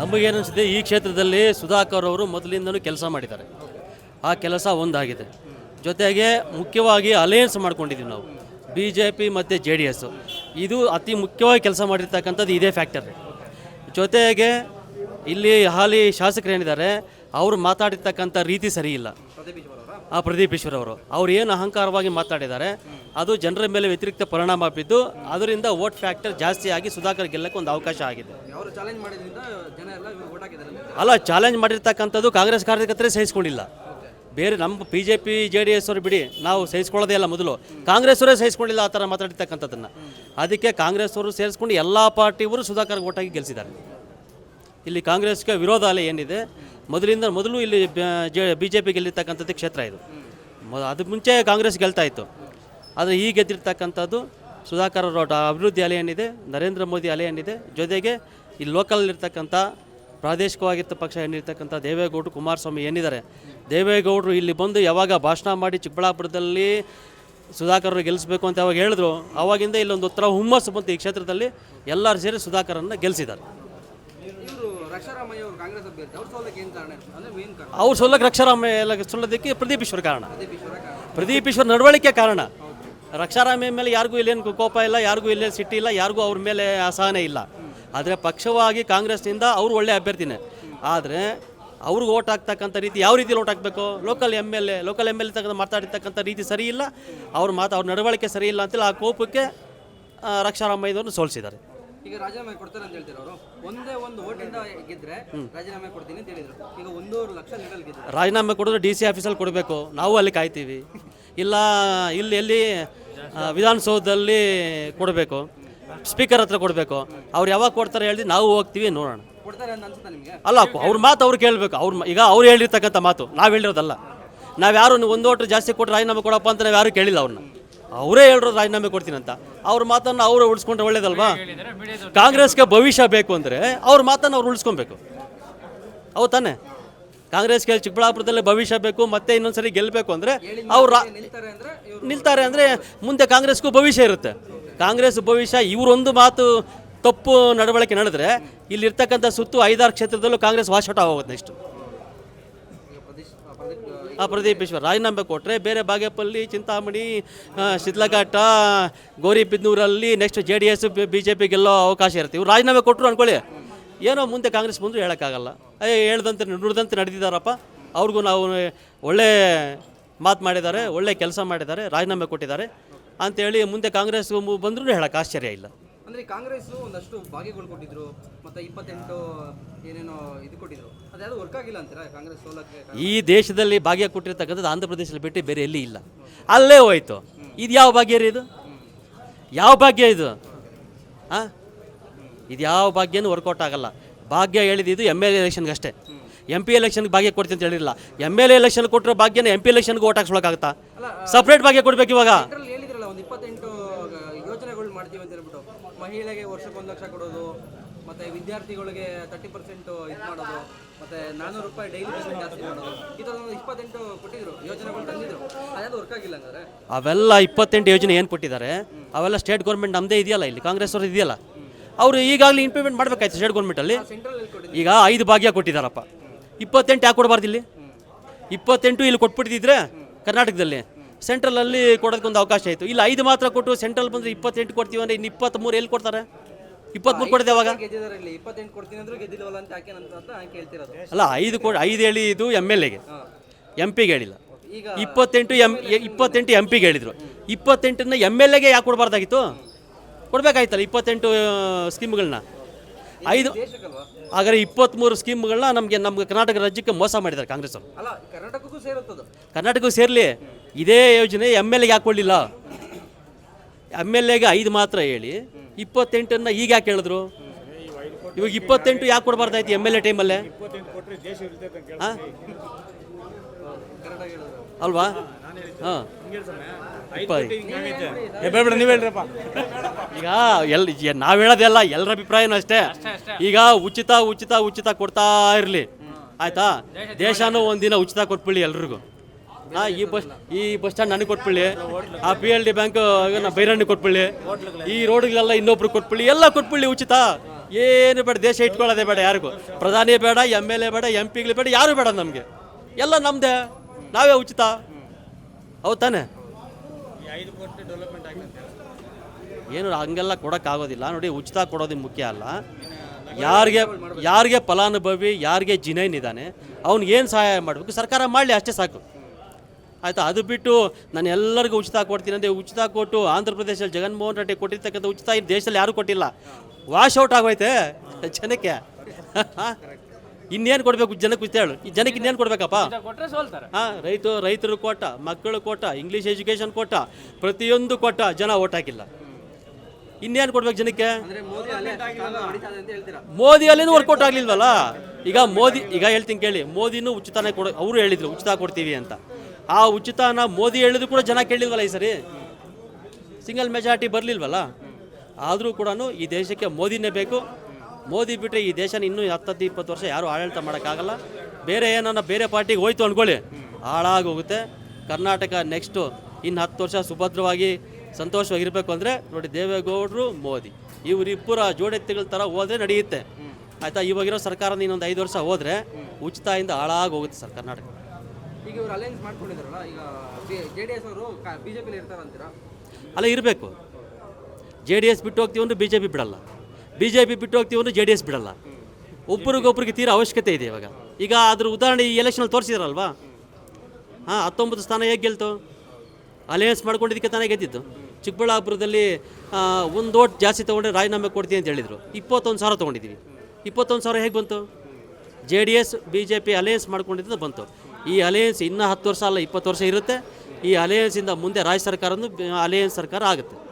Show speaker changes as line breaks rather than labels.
ನಮಗೇನಿಸಿದೆ ಈ ಕ್ಷೇತ್ರದಲ್ಲಿ ಸುಧಾಕರ್ ಅವರು ಮೊದಲಿಂದಲೂ ಕೆಲಸ ಮಾಡಿದ್ದಾರೆ. ಆ ಕೆಲಸ ಒಂದಾಗಿದೆ. ಜೊತೆಗೆ ಮುಖ್ಯವಾಗಿ ಅಲಯನ್ಸ್ ಮಾಡ್ಕೊಂಡಿದ್ದೀವಿ ನಾವು ಬಿ ಜೆ ಪಿ ಮತ್ತು ಜೆ ಡಿ ಎಸ್ ಇದು ಅತಿ ಮುಖ್ಯವಾಗಿ ಕೆಲಸ ಮಾಡಿರ್ತಕ್ಕಂಥದ್ದು ಇದೇ ಫ್ಯಾಕ್ಟರ್. ಜೊತೆಗೆ ಇಲ್ಲಿ ಹಾಲಿ ಶಾಸಕರೇನಿದ್ದಾರೆ ಅವರು ಮಾತಾಡಿರ್ತಕ್ಕಂಥ ರೀತಿ ಸರಿ ಇಲ್ಲ. ಆ ಪ್ರದೀಪ್ ಈಶ್ವರ್ ಅವರು. ಅವ್ರು ಏನು ಅಹಂಕಾರವಾಗಿ ಮಾತಾಡಿದ್ದಾರೆ ಅದು ಜನರ ಮೇಲೆ ವ್ಯತಿರಿಕ್ತ ಪರಿಣಾಮ ಬಿದ್ದು ಅದರಿಂದ ವೋಟ್ ಫ್ಯಾಕ್ಟರ್ ಜಾಸ್ತಿ ಆಗಿ ಸುಧಾಕರ್ ಗೆಲ್ಲಕ್ಕೆ ಒಂದು ಅವಕಾಶ ಆಗಿದೆ. ಅಲ್ಲ ಚಾಲೆಂಜ್ ಮಾಡಿರ್ತಕ್ಕಂಥದ್ದು ಕಾಂಗ್ರೆಸ್ ಕಾರ್ಯಕರ್ತರೇ ಸಹಿಸ್ಕೊಂಡಿಲ್ಲ. ಬೇರೆ ನಮ್ಮ B J P J D S ಅವರು ಬಿಡಿ ನಾವು ಸಹಿಸ್ಕೊಳ್ಳೋದೇ ಇಲ್ಲ ಮೊದಲು. ಕಾಂಗ್ರೆಸ್ ಅವರೇ ಸಹಿಸ್ಕೊಂಡಿಲ್ಲ ಆ ಥರ ಮಾತಾಡಿರ್ತಕ್ಕಂಥದ್ದನ್ನು. ಅದಕ್ಕೆ ಕಾಂಗ್ರೆಸ್ ಅವರು ಸೇರಿಸ್ಕೊಂಡು ಎಲ್ಲ ಪಾರ್ಟಿಯವರು ಸುಧಾಕರ್ ಓಟಾಗಿ ಗೆಲ್ಲಿಸಿದ್ದಾರೆ ಇಲ್ಲಿ ಕಾಂಗ್ರೆಸ್ಗೆ ವಿರೋಧ ಅಲೆ ಏನಿದೆ? ಮೊದಲಿಂದ ಮೊದಲು ಇಲ್ಲಿ ಬಿ, ಜೆ ಪಿ ಗೆಲ್ಲಿರ್ತಕ್ಕಂಥದ್ದು ಕ್ಷೇತ್ರ ಇದು. ಅದು ಮುಂಚೆ ಕಾಂಗ್ರೆಸ್ ಗೆಲ್ತಾ ಇತ್ತು. ಆದರೆ ಈ ಗೆದ್ದಿರ್ತಕ್ಕಂಥದ್ದು ಸುಧಾಕರ್ ರೋಡ್ ಅಭಿವೃದ್ಧಿ ಅಲೆ ಏನಿದೆ, ನರೇಂದ್ರ ಮೋದಿ ಅಲೆ ಏನಿದೆ, ಜೊತೆಗೆ ಇಲ್ಲಿ ಲೋಕಲ್ ಇರ್ತಕ್ಕಂಥ ಪ್ರಾದೇಶಿಕವಾಗಿರ್ತ ಪಕ್ಷ ಏನಿರ್ತಕ್ಕಂಥ ದೇವೇಗೌಡರು ಕುಮಾರಸ್ವಾಮಿ ಏನಿದ್ದಾರೆ, ದೇವೇಗೌಡರು ಇಲ್ಲಿ ಬಂದು ಯಾವಾಗ ಭಾಷಣ ಮಾಡಿ ಚಿಕ್ಕಬಳ್ಳಾಪುರದಲ್ಲಿ ಸುಧಾಕರ್ ಗೆಲ್ಲಿಸಬೇಕು ಅಂತ ಯಾವಾಗ ಹೇಳಿದ್ರು ಆವಾಗಿಂದ ಇಲ್ಲೊಂದು ಉತ್ತರ ಹುಮ್ಮಸ್ಸು ಬಂತು ಈ ಕ್ಷೇತ್ರದಲ್ಲಿ, ಎಲ್ಲರೂ ಸೇರಿ ಸುಧಾಕರನ್ನು ಗೆಲ್ಲಿಸಿದ್ದಾರೆ
ಅವರು ಸೋಲಕ್ಕೆ
ರಕ್ಷಾರಾಮ ರಕ್ಷಾರಾಮಯ್ಯ ಎಲ್ಲ ಸೋಲೋದಕ್ಕೆ ಪ್ರದೀಪ್ ಈಶ್ವರ್ ಕಾರಣ.
ಪ್ರದೀಪ್ ಈಶ್ವರ
ನಡವಳಿಕೆ ಕಾರಣ. ರಕ್ಷಾರಾಮಯ್ಯ ಮೇಲೆ ಯಾರಿಗೂ ಇಲ್ಲೇನು ಕೋಪ ಇಲ್ಲ ಯಾರಿಗೂ ಇಲ್ಲೇ ಸಿಟ್ಟಿ ಇಲ್ಲ ಯಾರಿಗೂ ಅವ್ರ ಮೇಲೆ ಅಸಹನೆ ಇಲ್ಲ. ಆದರೆ ಪಕ್ಷವಾಗಿ ಕಾಂಗ್ರೆಸ್ನಿಂದ ಅವರು ಒಳ್ಳೆ ಅಭ್ಯರ್ಥಿನೇ. ಆದರೆ ಅವ್ರಿಗೆ ಓಟ್ ಹಾಕ್ತಕ್ಕಂಥ ರೀತಿ ಯಾವ ರೀತಿ ಓಟ್ ಹಾಕಬೇಕು? Local M L A local M L A ತಗೊಂಡು ಮಾತಾಡಿರ್ತಕ್ಕಂಥ ರೀತಿ ಸರಿ ಇಲ್ಲ. ಅವ್ರ ಮಾತು ಅವ್ರ ನಡವಳಿಕೆ ಸರಿ ಇಲ್ಲ ಅಂತೇಳಿ ಆ ಕೋಪಕ್ಕೆ ರಕ್ಷಾರಾಮಯ್ಯದವ್ರನ್ನ ಸೋಲಿಸಿದ್ದಾರೆ.
ಈಗ ರಾಜೀನಾಮೆ ಕೊಡ್ತಾರೆ ಅಂತ ಹೇಳ್ತಾರೆ ಅವರು? ಒಂದೇ ಒಂದು ಓಟಿಂದ ಗೆದ್ರೆ ರಾಜೀನಾಮೆ ಕೊಡ್ತೀನಿ ಅಂತ ಹೇಳಿದ್ರು. ಈಗ ಒಂದೂವರೆ ಲಕ್ಷ ನೀಡಲ್ ಗೆದ್ರು.
ರಾಜೀನಾಮೆ ಕೊಡಿದ್ರೆ ಡಿ ಸಿ ಆಫೀಸಲ್ಲಿ ಕೊಡಬೇಕು. ನಾವು ಅಲ್ಲಿ ಕಾಯ್ತೀವಿ. ಇಲ್ಲ ಇಲ್ಲಿ ಎಲ್ಲಿ ಆ, ವಿಧಾನಸೌಧದಲ್ಲಿ ಕೊಡಬೇಕು. ಸ್ಪೀಕರ್ ಹತ್ರ ಕೊಡಬೇಕು. ಅವ್ರು ಯಾವಾಗ ಕೊಡ್ತಾರೆ ಹೇಳಿ ನಾವು ಹೋಗ್ತೀವಿ ನೋಡೋಣ.
ಕೊಡ್ತಾರೆ ಅಂತ ಅನ್ಸುತ್ತಾ ನಿಮಗೆ?
ಅಲ್ಲ ಅವ್ರ ಮಾತು ಅವ್ರು ಕೇಳಬೇಕು. ಅವ್ರ ಈಗ ಅವ್ರು ಹೇಳಿರ್ತಕ್ಕಂಥ ಮಾತು ನಾವು ಹೇಳಿರೋದಲ್ಲ. ನಾವು ಯಾರು ಒಂದು ಓಟ್ರು ಜಾಸ್ತಿ ಕೊಟ್ಟು ರಾಜೀನಾಮೆ ಕೊಡಪ್ಪ ಅಂತ ನಾವು ಯಾರು ಕೇಳಿಲ್ಲ ಅವ್ರನ್ನ. ಅವರೇ ಹೇಳೋ ರಾಜೀನಾಮೆ ಕೊಡ್ತೀನಿ ಅಂತ ಅವ್ರ ಮಾತನ್ನು ಅವರು ಉಳಿಸ್ಕೊಂಡ್ರೆ ಒಳ್ಳೇದಲ್ವಾ? ಕಾಂಗ್ರೆಸ್ಗೆ ಭವಿಷ್ಯ ಬೇಕು ಅಂದರೆ ಅವ್ರ ಮಾತನ್ನು ಅವ್ರು ಉಳಿಸ್ಕೊಬೇಕು. ಅವು ತಾನೆ. ಕಾಂಗ್ರೆಸ್ಗೆ ಚಿಕ್ಕಬಳ್ಳಾಪುರದಲ್ಲೇ ಭವಿಷ್ಯ ಬೇಕು, ಮತ್ತೆ ಇನ್ನೊಂದ್ಸರಿ ಗೆಲ್ಲಬೇಕು ಅಂದರೆ ಅವ್ರು
ನಿಲ್ತಾರೆ ಅಂದ್ರೆ
ಮುಂದೆ ಕಾಂಗ್ರೆಸ್ಗೂ ಭವಿಷ್ಯ ಇರುತ್ತೆ. ಕಾಂಗ್ರೆಸ್ ಭವಿಷ್ಯ ಇವರೊಂದು ಮಾತು ತಪ್ಪು ನಡವಳಿಕೆ ನಡೆದ್ರೆ ಇಲ್ಲಿರ್ತಕ್ಕಂಥ ಸುತ್ತು ಐದಾರು ಕ್ಷೇತ್ರದಲ್ಲೂ ಕಾಂಗ್ರೆಸ್ ವಾಶೌಟ್ ಆಗೋಗುತ್ತೆ ನೆಕ್ಸ್ಟ್ ಆ ಪ್ರದೀಪ್ ಈಶ್ವರ್. ರಾಜೀನಾಮೆ ಕೊಟ್ಟರೆ ಬೇರೆ Bagepalli, Chintamani ಶಿತ್ಲಘಟ್ಟ, ಗೌರಿಬಿದ್ನೂರಲ್ಲಿ next J D S B J P ಗೆಲ್ಲೋ ಅವಕಾಶ ಇರುತ್ತೆ. ಇವ್ರು ರಾಜೀನಾಮೆ ಕೊಟ್ಟರು ಅಂದ್ಕೊಳ್ಳಿ ಏನೋ ಮುಂದೆ ಕಾಂಗ್ರೆಸ್ ಬಂದರೂ ಹೇಳೋಕ್ಕಾಗಲ್ಲ. ಏ ಹೇಳ್ದಂತೆ ನುಡಿದಂತೆ ನಡೆದಿದ್ದಾರಪ್ಪ ಅವ್ರಿಗೂ ನಾವು ಒಳ್ಳೆ ಮಾತು ಮಾಡಿದ್ದಾರೆ, ಒಳ್ಳೆ ಕೆಲಸ ಮಾಡಿದ್ದಾರೆ, ರಾಜೀನಾಮೆ ಕೊಟ್ಟಿದ್ದಾರೆ. ಅಂತೇಳಿ ಮುಂದೆ ಕಾಂಗ್ರೆಸ್ ಬಂದರೂ ಹೇಳೋಕ್ಕೆ ಆಶ್ಚರ್ಯ ಇಲ್ಲ.
ಅಂದ್ರೆ ಈ ಕಾಂಗ್ರೆಸ್ ಒಂದಷ್ಟು ಭಾಗ್ಯಗಳು ಕೊಟ್ಟಿದ್ರು ಮತ್ತೆ ಇಪ್ಪತ್ತೆಂಟು ಏನೇನೋ ಇದು ಕೊಟ್ಟಿದ್ರು. ಅದ್ಯಾವುದು ವರ್ಕ್ ಆಗಿಲ್ಲ ಅಂತೀರಾ ಕಾಂಗ್ರೆಸ್ ಸೋಲಕ್ಕೆ
ಈ ದೇಶದಲ್ಲಿ ಭಾಗ್ಯ ಕೊಟ್ಟಿರ್ತಕ್ಕಂಥದ್ದು ಆಂಧ್ರ ಪ್ರದೇಶದಲ್ಲಿ ಬಿಟ್ಟು ಬೇರೆ ಎಲ್ಲಿ ಇಲ್ಲ. ಅಲ್ಲೇ ಹೋಯ್ತು. ಇದು ಯಾವ ಭಾಗ್ಯ ರೀ ಇದು? ಯಾವ ಭಾಗ್ಯ ಇದು? ಹಾಂ ಇದು ಯಾವ ಭಾಗ್ಯನೂ ವರ್ಕೌಟ್ ಆಗಲ್ಲ. ಭಾಗ್ಯ ಹೇಳಿದ್ದು ಎಂ ಎಲ್ ಎಲೆಕ್ಷನ್ಗೆ ಅಷ್ಟೇ. ಎಂ ಪಿ ಎಲೆಕ್ಷನ್ಗೆ ಭಾಗ್ಯ ಕೊಡ್ತೀನಿ ಅಂತ ಹೇಳಿರಲಿಲ್ಲ. ಎಂ ಎಲ್ ಎಲೆಕ್ಷನ್ ಕೊಟ್ಟರೆ ಭಾಗ್ಯನ ಎಂ ಪಿ ಎಲೆಕ್ಷನ್ಗೆ ಓಟ್ ಹಾಕ್ಸ್ಕೊಳಕ್ಕಾಗತ್ತಾ? ಸಪ್ರೇಟ್ ಭಾಗ್ಯ ಕೊಡ್ಬೇಕು ಇವಾಗ
ಅದ್ರಲ್ಲಿ ಹೇಳಿದ್ರಲ್ಲ ಒಂದು ಇಪ್ಪತ್ತೆಂಟು ಯೋಜನೆಗಳು ಮಾಡ್ತೀವಿ ಅಂತ ಹೇಳ್ಬಿಟ್ಟು ಮಹಿಳೆಗೆ ವರ್ಷಕ್ಕೆ ಒಂದು ಲಕ್ಷ ಕೊಡೋದು ಮತ್ತೆ ವಿದ್ಯಾರ್ಥಿಗಳಿಗೆ ತರ್ಟಿ ಪರ್ಸೆಂಟು ಇದು ಮಾಡೋದು ಮತ್ತೆ ನಾನ್ನೂರು ರೂಪಾಯಿ ಡೈಲಿ ಪೇಮೆಂಟ್ ಜಾಸ್ತಿ ಮಾಡೋದು ಈ ಥರ ಒಂದು ಇಪ್ಪತ್ತೆಂಟು ಕೊಟ್ಟಿದ್ರು ಯೋಜನೆಗಳು ತಂದಿದ್ರು. ಅದ್ಯಾವುದು ವರ್ಕ್ ಆಗಿಲ್ಲ ಹಂಗಾದ್ರೆ?
ಅವೆಲ್ಲ ಇಪ್ಪತ್ತೆಂಟು ಯೋಜನೆ ಏನು ಕೊಟ್ಟಿದ್ದಾರೆ? ಅವೆಲ್ಲ ಸ್ಟೇಟ್ ಗೌರ್ಮೆಂಟ್ ನಮ್ಮದೇ ಇದೆಯಲ್ಲ ಇಲ್ಲಿ ಕಾಂಗ್ರೆಸ್ ಅವರು ಇದೆಯಲ್ಲ. ಅವರು ಈಗಾಗಲೇ ಇಂಪ್ಲಿಮೆಂಟ್ ಮಾಡಬೇಕಾಯ್ತು ಸ್ಟೇಟ್ ಗೌರ್ಮೆಂಟಲ್ಲಿ ಈಗ ಐದು ಭಾಗ್ಯ ಕೊಟ್ಟಿದ್ದಾರಪ್ಪ. ಇಪ್ಪತ್ತೆಂಟು ಯಾಕೆ ಕೊಡಬಾರ್ದು ಇಲ್ಲಿ? ಇಪ್ಪತ್ತೆಂಟು ಇಲ್ಲಿ ಕೊಟ್ಬಿಟ್ಟಿದ್ರೆ ಕರ್ನಾಟಕದಲ್ಲಿ. ಸೆಂಟ್ರಲಲ್ಲಿ ಕೊಡೋದಕ್ಕೊಂದು ಅವಕಾಶ ಆಯಿತು ಇಲ್ಲಿ ಐದು ಮಾತ್ರ ಕೊಟ್ಟು ಸೆಂಟ್ರಲ್ ಬಂದರೆ ಇಪ್ಪತ್ತೆಂಟು ಕೊಡ್ತೀವಿ ಅಂದರೆ ಇನ್ನು ಇಪ್ಪತ್ತ್ಮೂರು ಎಲ್ಲಿ ಕೊಡ್ತಾರೆ? ಇಪ್ಪತ್ತ್ಮೂರು ಕೊಡಿದೆ ಅವಾಗ?
ಗೆದ್ದಿದ್ದಾರೆ ಇಲ್ಲಿ ಇಪ್ಪತ್ತೆಂಟು ಕೊಡ್ತೀನಿ ಅಂದ್ರೂ ಗೆದ್ದಿಲ್ವಲ್ಲ ಅಂತ ಯಾಕೆ ಅಂತ ಅಂತ
ಅಲ್ಲ ಐದು ಕೊಡಿ ಐದು ಹೇಳಿ ಇದು ಎಂ ಎಲ್ ಎಗೆ ಎಂ ಪಿಗೆ ಹೇಳಿಲ್ಲ. ಇಪ್ಪತ್ತೆಂಟು ಎಂ ಇಪ್ಪತ್ತೆಂಟು ಎಂ ಪಿಗೆ ಹೇಳಿದರು. ಇಪ್ಪತ್ತೆಂಟನ್ನ ಎಂ ಎಲ್ ಎಗೆ ಯಾಕೆ ಕೊಡಬಾರ್ದಾಗಿತ್ತು? ಕೊಡಬೇಕಾಯ್ತಲ್ಲ ಇಪ್ಪತ್ತೆಂಟು ಸ್ಕೀಮ್ಗಳನ್ನ. ಐದು
ಆದರೆ
ಹಾಗಾದ್ರೆ ಇಪ್ಪತ್ತ್ಮೂರು ಸ್ಕೀಮ್ಗಳನ್ನ ನಮಗೆ ನಮ್ಮ ಕರ್ನಾಟಕ ರಾಜ್ಯಕ್ಕೆ ಮೋಸ ಮಾಡಿದ್ದಾರೆ ಕಾಂಗ್ರೆಸ್ ಅವರು
ಕರ್ನಾಟಕಕ್ಕೆ
ಸೇರಲಿ. ಇದೇ ಯೋಜನೆ ಎಂ ಎಲ್ ಎಗೆ ಹಾಕೊಳ್ಳಿಲ್ಲ ಕೊಡಲಿಲ್ಲ ಎಂ ಎಲ್ ಎಗೆ ಐದು ಮಾತ್ರ ಹೇಳಿ. ಇಪ್ಪತ್ತೆಂಟನ್ನ ಈಗ ಯಾಕೆ ಹೇಳಿದ್ರು? ಇವಾಗ ಇಪ್ಪತ್ತೆಂಟು ಯಾಕೆ ಕೊಡಬಾರ್ದಾಯ್ತು ಎಂ ಎಲ್ ಎ ಟೈಮಲ್ಲೇ ಹಾಂ.
ಕರೆಕ್ಟಾಗಿ ಹೇಳಿದ್ರು
ಅಲ್ವಾ ಹಾಂ
ಬೇಡ ನೀವು ಹೇಳ್ರಪ್ಪ.
ಈಗ ಎಲ್ ನಾವು ಹೇಳೋದೆಲ್ಲ ಎಲ್ಲರ ಅಭಿಪ್ರಾಯನೂ ಅಷ್ಟೇ. ಈಗ ಉಚಿತ ಉಚಿತ ಉಚಿತ ಕೊಡ್ತಾ ಇರಲಿ. ಆಯ್ತಾ? ದೇಶನೂ ಒಂದಿನ ಉಚಿತ ಕೊಟ್ಬಿಡಿ ಎಲ್ರಿಗೂ. ಹಾ ಈ ಬಸ್ ಈ ಬಸ್ ಸ್ಟ್ಯಾಂಡ್ ನನಗೆ ಕೊಟ್ಬಿಳ್ಳಿ ಆ ಪಿ ಎಲ್ ಡಿ ಬ್ಯಾಂಕ್ ಬೈರಣ್ಣಿ ಕೊಟ್ಬಿಳ್ಳಿ ಈ ರೋಡ್ಗಳೆಲ್ಲ ಇನ್ನೊಬ್ರು ಕೊಟ್ಬಿಳ್ಳಿ ಎಲ್ಲ ಕೊಟ್ಬಿಳ್ಳಿ ಉಚಿತ. ಏನು ಬೇಡ, ದೇಶ ಇಟ್ಕೊಳ್ಳೋದೇ ಬೇಡ ಯಾರಿಗೂ. ಪ್ರಧಾನಿ ಬೇಡ ಎಂ ಎಲ್ ಎ ಬೇಡ ಎಂ ಪಿಗಳು ಬೇಡ, ಯಾರು ಬೇಡ ನಮಗೆ. ಎಲ್ಲ ನಮ್ಮದೇ ನಾವೇ ಉಚಿತ. ಹೌದು ತಾನೆ? ಏನು ಹಂಗೆಲ್ಲ ಕೊಡೋಕ್ಕಾಗೋದಿಲ್ಲ ನೋಡಿ, ಉಚಿತ ಕೊಡೋದು ಮುಖ್ಯ ಅಲ್ಲ. ಯಾರಿಗೆ ಯಾರಿಗೆ ಫಲಾನುಭವಿ, ಯಾರಿಗೆ ಜಿನೈನ್ ಇದ್ದಾನೆ ಅವ್ನಿಗೆ ಏನು ಸಹಾಯ ಮಾಡಬೇಕು, ಸರ್ಕಾರ ಮಾಡಲಿ, ಅಷ್ಟೇ ಸಾಕು. ಆಯಿತಾ? ಅದು ಬಿಟ್ಟು ನಾನು ಎಲ್ಲರಿಗೂ ಉಚಿತ ಕೊಡ್ತೀನಿ ಅಂದರೆ ಉಚಿತ ಕೊಟ್ಟು ಆಂಧ್ರ ಪ್ರದೇಶದಲ್ಲಿ ಜಗನ್ಮೋಹನ್ ರೆಡ್ಡಿ ಕೊಟ್ಟಿರ್ತಕ್ಕಂಥ ಉಚಿತ ಈ ದೇಶದಲ್ಲಿ ಯಾರೂ ಕೊಟ್ಟಿಲ್ಲ. ವಾಶ್ ಔಟ್ ಆಗೋಯ್ತೆ ಜನಕ್ಕೆ? ಇನ್ನೇನು ಕೊಡಬೇಕು ಜನಕ್ಕೆ ಉಚಿತ ಹೇಳು. ಈ ಜನಕ್ಕೆ ಇನ್ನೇನು ಕೊಡಬೇಕಪ್ಪ?
ಕೊಟ್ಟರೆ ಸೋಲ್ತಾರೆ.
ಹಾಂ ರೈತರು ರೈತರು ಕೊಟ್ಟ ಮಕ್ಕಳು ಕೊಟ್ಟ ಇಂಗ್ಲೀಷ್ ಎಜುಕೇಷನ್ ಕೊಟ್ಟ ಪ್ರತಿಯೊಂದು ಕೊಟ್ಟ ಜನ ಓಟ್ ಹಾಕಿಲ್ಲ. ಇನ್ನೇನು ಕೊಡ್ಬೇಕು ಜನಕ್ಕೆ?
ಅಂದ್ರೆ ಮೋದಿ ಅಲ್ಲೇ ಕಾಲ ಹೊಡಿತಾ ಅಂತ ಹೇಳ್ತೀರಾ?
ಮೋದಿ ಅಲ್ಲೇನು ವರ್ಕೌಟ್ ಆಗಲಿಲ್ವಲ್ಲ? ಈಗ ಮೋದಿ ಈಗ ಹೇಳ್ತೀನಿ ಕೇಳಿ ಮೋದಿನೂ ಉಚಿತನೇ ಕೊಡ ಅವರು ಹೇಳಿದ್ರು ಉಚಿತ ಕೊಡ್ತೀವಿ ಅಂತ. ಆ ಉಚಿತನ ಮೋದಿ ಹೇಳಿದ್ರು ಕೂಡ ಜನ ಕೇಳಿಲ್ವಲ್ಲ ಈ ಸರಿ? ಸಿಂಗಲ್ ಮೆಜಾರಿಟಿ ಬರಲಿಲ್ವಲ್ಲ? ಆದರೂ ಕೂಡ ಈ ದೇಶಕ್ಕೆ ಮೋದಿನೇ ಬೇಕು. ಮೋದಿ ಬಿಟ್ಟರೆ ಈ ದೇಶನ ಇನ್ನೂ ಹತ್ತತ್ತು ಇಪ್ಪತ್ತು ವರ್ಷ ಯಾರು ಆಡಳಿತ ಮಾಡೋಕ್ಕಾಗಲ್ಲ. ಬೇರೆ ಏನನ್ನ ಬೇರೆ ಪಾರ್ಟಿಗೆ ಹೋಯ್ತು ಅಂದ್ಕೊಳ್ಳಿ ಹಾಳಾಗೋಗುತ್ತೆ. ಕರ್ನಾಟಕ ನೆಕ್ಸ್ಟು ಇನ್ನು ಹತ್ತು ವರ್ಷ ಸುಭದ್ರವಾಗಿ ಸಂತೋಷವಾಗಿರಬೇಕು ಅಂದರೆ ನೋಡಿ ದೇವೇಗೌಡರು, ಮೋದಿ. ಇವರಿಬ್ಬರ ಜೋಡೆತ್ತಿಗಳ ಥರ ಹೋದರೆ ನಡೆಯುತ್ತೆ. ಆಯಿತಾ? ಇವಾಗಿರೋ ಸರ್ಕಾರ ಇನ್ನೊಂದು ಐದು ವರ್ಷ ಹೋದರೆ ಇಂದ ಹಾಳಾಗೋಗುತ್ತೆ ಸರ್ ಕರ್ನಾಟಕ.
ಈಗ ಇವರು ಅಲೈನ್ಸ್ ಮಾಡ್ಕೊಂಡಿದಾರಲ್ಲ ಈಗ ಜೆ ಡಿ ಎಸ್ ಅವರು ಬಿಜೆಪಿಲಿ ಇರ್ತಾರಂತೀರಾ
ಅಲ್ಲ, ಇರಬೇಕು. ಜೆ ಡಿ ಎಸ್ ಬಿಟ್ಟು ಹೋಗ್ತೀವಿ ಅಂದ್ರೆ ಬಿ ಜೆ ಪಿ ಬಿಡಲ್ಲ. ಬಿ ಜೆ ಪಿ ಬಿಟ್ಟು ಹೋಗ್ತೀವಿ ಅಂದ್ರೆ ಜೆ ಡಿ ಎಸ್ ಬಿಡಲ್ಲ. ಒಬ್ಬರಿಗೊಬ್ಬರಿಗೆ ತೀರಾ ಅವಶ್ಯಕತೆ ಇದೆ ಇವಾಗ. ಈಗ ಅದ್ರ ಉದಾಹರಣೆ ಈ ಎಲೆಕ್ಷನಲ್ಲಿ ತೋರಿಸಿದ್ರಲ್ವಾ? ಹಾಂ, ಹತ್ತೊಂಬತ್ತು ಸ್ಥಾನ ಹೇಗೆ ಗೆಲ್ತು? ಅಲಯನ್ಸ್ ಮಾಡ್ಕೊಂಡಿದ್ದಕ್ಕೆ ತಾನೇ ಗೆದ್ದಿದ್ದು. ಚಿಕ್ಕಬಳ್ಳಾಪುರದಲ್ಲಿ ಒಂದು ಓಟ್ ಜಾಸ್ತಿ ತೊಗೊಂಡ್ರೆ ರಾಜೀನಾಮೆ ಕೊಡ್ತೀನಿ ಅಂತ ಹೇಳಿದರು. ಇಪ್ಪತ್ತೊಂದು ಸಾವಿರ ತೊಗೊಂಡಿದ್ದೀವಿ. ಇಪ್ಪತ್ತೊಂದು ಸಾವಿರ ಹೇಗೆ ಬಂತು? J D S B J P alliance ಮಾಡ್ಕೊಂಡಿದ್ದು ಬಂತು. ಈ ಅಲಯನ್ಸ್ ಇನ್ನೂ ಹತ್ತು ವರ್ಷ ಅಲ್ಲ, ಇಪ್ಪತ್ತು ವರ್ಷ ಇರುತ್ತೆ. ಈ ಅಲಯನ್ಸಿಂದ ಮುಂದೆ ರಾಜ್ಯ ಸರ್ಕಾರನೂ ಅಲಯನ್ಸ್ ಸರ್ಕಾರ ಆಗುತ್ತೆ.